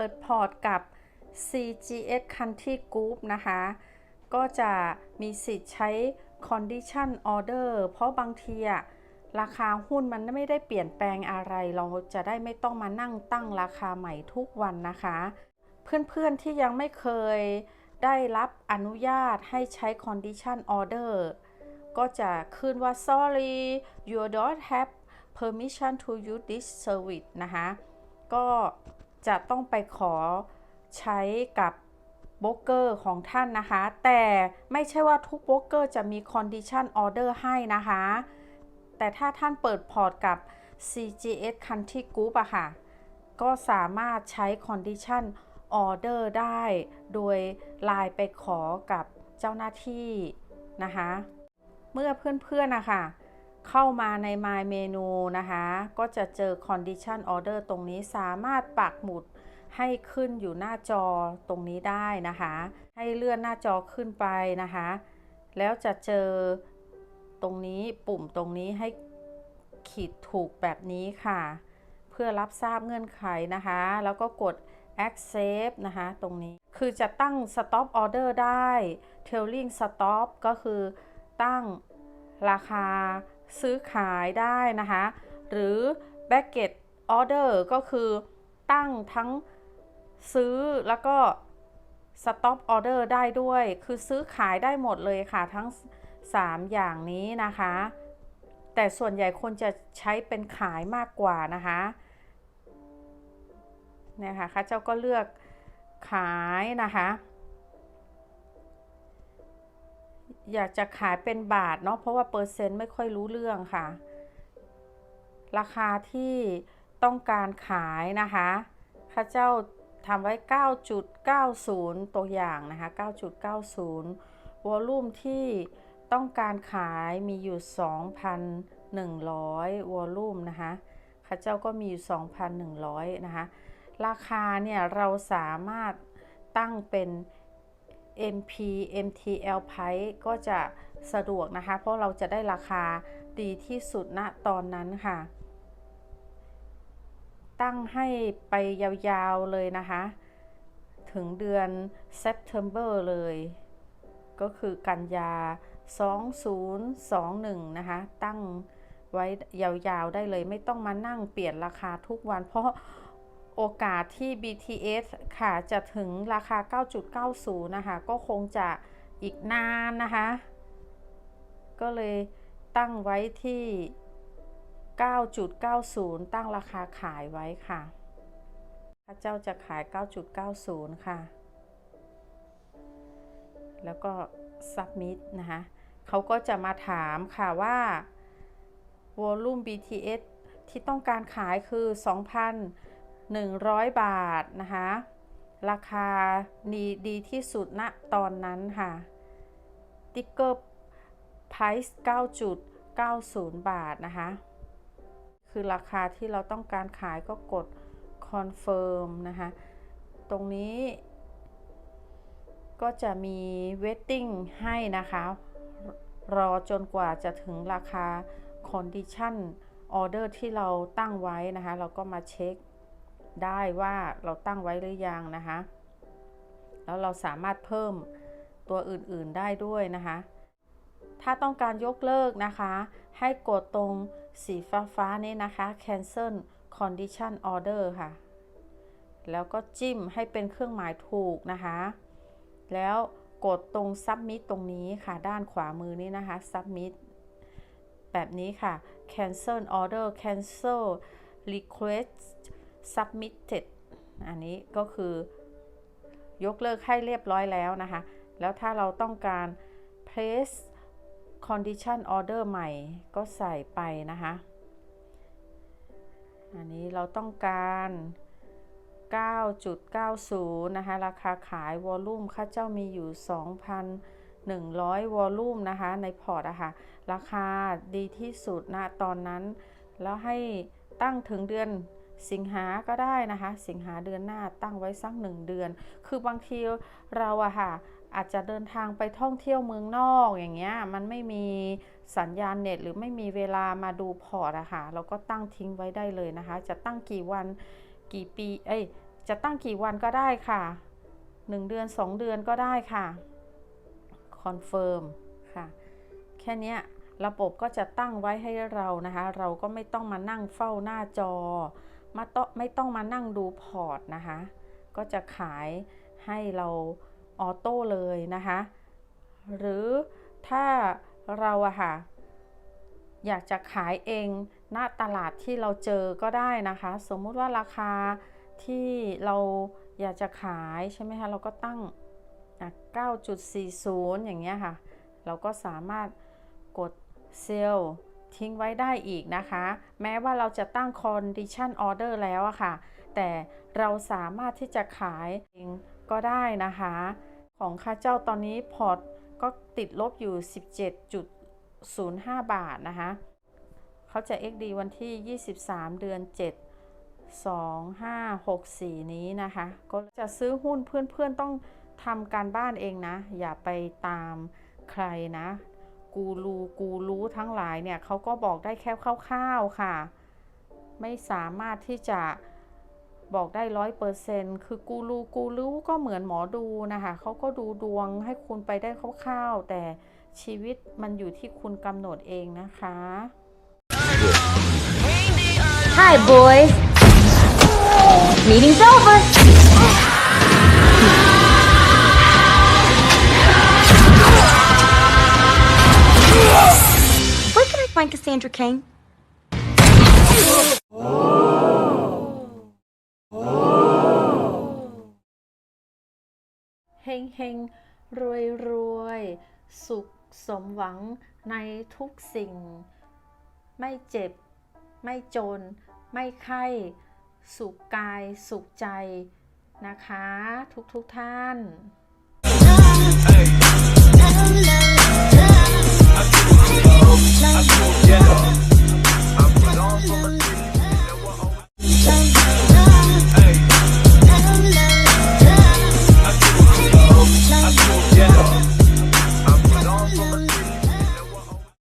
ปิดพอร์ตกับ CGX Country Group นะคะ ก็จะมีสิทธิ์ใช้ Condition Order เพราะบางทีอะราคาหุ้นมันไม่ได้เปลี่ยนแปลงอะไร เราจะได้ไม่ต้องมานั่งตั้งราคาใหม่ทุกวันนะคะ เพื่อนๆที่ยังไม่เคยได้รับอนุญาตให้ใช้ Condition Order ก็จะขึ้นว่า sorry you don't have permission to use this service นะคะ ก็ จะต้องไปขอใช้กับโบรกเกอร์ของท่านนะคะ แต่ไม่ใช่ว่าทุกโบรกเกอร์จะมี condition order ให้นะคะ แต่ถ้าท่านเปิดพอร์ตกับ CGS Country Group อะค่ะ ก็สามารถใช้ condition order ได้ โดยไลน์ไปขอกับเจ้าหน้าที่นะคะ เมื่อเพื่อนๆนะคะ เข้ามาใน My Menu นะคะ ก็จะเจอ Condition Order ตรงนี้สามารถปักหมุดให้ขึ้นอยู่หน้าจอตรงนี้ได้นะคะ ให้เลื่อนหน้าจอขึ้นไปนะคะ แล้วจะเจอตรงนี้ปุ่มตรงนี้ให้ขีดถูกแบบนี้ค่ะ เพื่อรับทราบเงื่อนไขนะคะ แล้วก็กด accept นะคะ ตรงนี้คือจะตั้ง stop order ได้ trailing stop ก็คือตั้งราคา ซื้อขายได้นะคะ หรือ backet order ก็คือตั้งทั้งซื้อแล้วก็ stop order ได้ด้วย คือซื้อขายได้หมดเลยค่ะทั้ง 3 อย่างนี้นะคะ แต่ส่วนใหญ่คนจะใช้เป็นขายมากกว่านะคะเนี่ยค่ะข้าเจ้าก็เลือกขายนะคะ อยากจะขายเป็นบาทเนาะเพราะว่าเปอร์เซ็นต์ไม่ค่อยรู้เรื่องค่ะ ราคาที่ต้องการขายนะคะข้าเจ้าทำไว้ 9.90 ตัวอย่างนะคะ 9.90 วอลลุ่มที่ต้องการขายมีอยู่ 2,100 วอลลุ่มนะคะข้าเจ้าก็มีอยู่ 2,100 นะคะ ราคาเนี่ยเราสามารถตั้งเป็น MP MTL Price ก็จะสะดวกนะคะ เพราะเราจะได้ราคาดีที่สุดณตอนนั้นค่ะ ตั้งให้ไปยาวๆเลยนะคะ ถึงเดือน September เลย ก็คือกันยา 2021 นะคะ ตั้งไว้ยาวๆได้เลย ไม่ต้องมานั่งเปลี่ยนราคาทุกวัน เพราะ โอกาสที่ BTS ค่ะจะถึงราคา 9.90 นะคะ ก็คงจะอีกนานนะคะ ก็เลยตั้งไว้ที่ 9.90 ตั้งราคาขายไว้ค่ะพระเจ้าจะขาย 9.90 ค่ะ แล้วก็ submit นะคะเขาก็จะมาถามค่ะว่า volume BTS ที่ต้องการขายคือ 100 บาทนะคะ ราคาดีดีที่สุดณตอนนั้นค่ะติ๊กเกอร์ price 9.90 บาทนะคะ คือราคาที่เราต้องการขายก็กด confirm นะคะ ตรงนี้ ก็จะมี waiting ให้นะคะ รอจนกว่าจะถึงราคา condition order ที่เราตั้งไว้นะคะ เราก็มาเช็ค ได้ว่าเราตั้งไว้หรือยังนะคะ แล้วเราสามารถเพิ่มตัวอื่นๆได้ด้วยนะคะ ถ้าต้องการยกเลิกนะคะ ให้กดตรงสีฟ้าๆนี้นะคะ cancel condition order ค่ะ แล้วก็จิ้มให้เป็นเครื่องหมายถูกนะคะ แล้วกดตรง submit ตรงนี้ค่ะ ด้านขวามือนี้นะคะ submit แบบนี้ค่ะ cancel order cancel request submitted อันนี้ก็คือยกเลิกให้เรียบร้อยแล้วนะคะ แล้วถ้าเราต้องการ place condition order ใหม่ก็ใส่ไปนะคะ อันนี้เราต้องการ 9.90 นะคะ ราคาขายวอลลุ่มค่าเจ้ามีอยู่ 2,100 วอลลุ่มนะคะ ในพอร์ตอะคะ่ะ ราคาดีที่สุดนะตอนนั้น แล้วให้ตั้งถึงเดือน สิงหาก็ได้นะคะ สิงหาเดือนหน้าตั้งไว้สักหนึ่งเดือน คือบางทีเราอะค่ะอาจจะเดินทางไปท่องเที่ยวเมืองนอกอย่างเงี้ยมันไม่มีสัญญาณเน็ตหรือไม่มีเวลามาดูพอร์ตอะค่ะเราก็ตั้งทิ้งไว้ได้เลยนะคะ จะตั้งกี่วันกี่ปีเอ้ยจะตั้งกี่วันก็ได้ค่ะ 1 เดือน 2 เดือนก็ได้ค่ะคอนเฟิร์มค่ะแค่นี้ระบบก็จะตั้งไว้ให้เรานะคะ เราก็ไม่ต้องมานั่งเฝ้าหน้าจอ มาต้องไม่ต้องมานั่งดูพอร์ตนะคะ ก็จะขายให้เราออโต้เลยนะคะ หรือถ้าเราอะค่ะ อยากจะขายเองหน้าตลาดที่เราเจอก็ได้นะคะ สมมุติว่าราคาที่เราอยากจะขายใช่ไหมคะ เราก็ตั้ง 9.40 อย่างเงี้ยค่ะ เราก็สามารถกดเซลล์ ทิ้งไว้ได้อีกนะคะ แม้ว่าเราจะตั้ง condition order แล้วอะค่ะ แต่เราสามารถที่จะขายเองก็ได้นะคะ ของค่าเจ้าตอนนี้พอร์ตก็ติดลบอยู่ 17.05 บาทนะคะเขาจะ XD วันที่ 23 เดือน 7 2564 นี้นะคะ ก็จะซื้อหุ้นเพื่อนๆต้องทำการบ้านเองนะ อย่าไปตามใครนะ กูรูกูรู้ทั้งหลายเนี่ยเขาก็บอกได้แค่คร่าวๆค่ะ ไม่สามารถที่จะบอกได้ร้อยเปอร์เซ็นต์คือกูรูกูรู้ก็เหมือนหมอดูนะคะเขาก็ดูดวงให้คุณไปได้คร่าวๆแต่ชีวิตมันอยู่ที่คุณกำหนดเองนะคะ Hi, boys. Meeting's over. Find Cassandra Kane? เฮงเฮงรวยรวยสุขสมหวังในทุกสิ่ง ไม่เจ็บ ไม่จน ไม่ไข้ สุขกาย สุขใจนะคะ ทุกทุกๆท่าน I told.